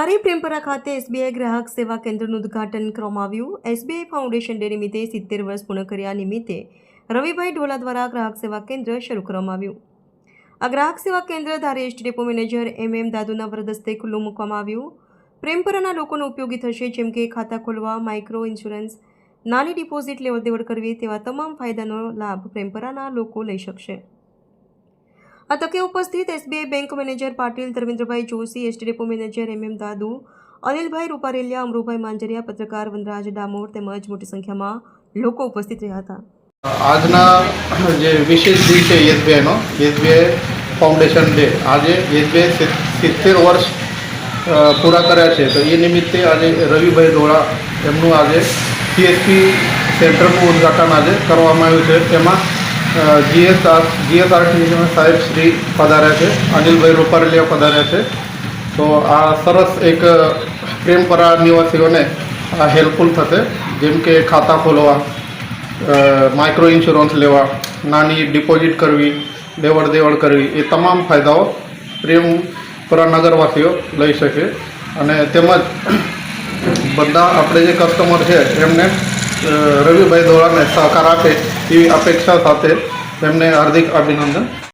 ધારી પ્રેમપરા ખાતે એસબીઆઈ ગ્રાહક સેવા કેન્દ્રનું ઉદ્ઘાટન કરવામાં આવ્યું. એસબીઆઈ ફાઉન્ડેશન ડે નિમિત્તે સિત્તેર વર્ષ પૂર્ણ કર્યા નિમિત્તે રવિભાઈ ઢોલા દ્વારા ગ્રાહક સેવા કેન્દ્ર શરૂ કરવામાં આવ્યું. આ ગ્રાહક સેવા કેન્દ્ર Dhari ST depot manager M M દાદુના વરદસ્તે ખુલ્લું મૂકવામાં આવ્યું. પ્રેમપરાના લોકોને ઉપયોગી થશે જેમ કે ખાતા ખોલવા, માઇક્રો ઇન્સ્યોરન્સ, નાની ડિપોઝિટ લેવડ દેવડ કરવી તેવા તમામ ફાયદાનો લાભ પ્રેમપરાના લોકો લઈ શકશે. આ તકે ઉપસ્થિત SBI bank manager Patil, Dharmendrabhai Joshi, ST manager M M Dadu, Anilbhai Rupareliya Amrubhai Manjariya, પત્રકાર વનરાજ ડામોર તેમજ મોટી સંખ્યામાં લોકો ઉપસ્થિત રહ્યા હતા. આજના જે વિશેષ દિન છે એસબીઆઈનો, એસબીઆઈ ફાઉન્ડેશન ડે, આજે એસબીઆઈ સિત્તેર વર્ષ પૂરા કર્યા છે. તો એ નિમિત્તે આજે રવિભાઈ ડોળા એમનું આજે સીએસપી સેન્ટરનું ઉદઘાટન આજે કરવામાં આવ્યું છે. તેમાં જીએસઆર જીએસઆરટી સાહેબ શ્રી પધાર્યા છે, અનિલભાઈ રૂપારેલિયા પધાર્યા છે. તો આ સરસ એક પ્રેમપરા નિવાસીઓને આ હેલ્પફુલ થશે, જેમ કે ખાતા ખોલવા માઇક્રો ઇન્સ્યોરન્સ લેવા, નાની ડિપોઝિટ કરવી દેવડ દેવડ કરવી, એ તમામ ફાયદાઓ પ્રેમપરા નગરવાસીઓ લઈ શકે. અને તેમજ, બધા આપણે જે કસ્ટમર છે, એમને રવિભાઈ દોરાને સહકાર આપે એવી અપેક્ષા સાથે એમને હાર્દિક અભિનંદન.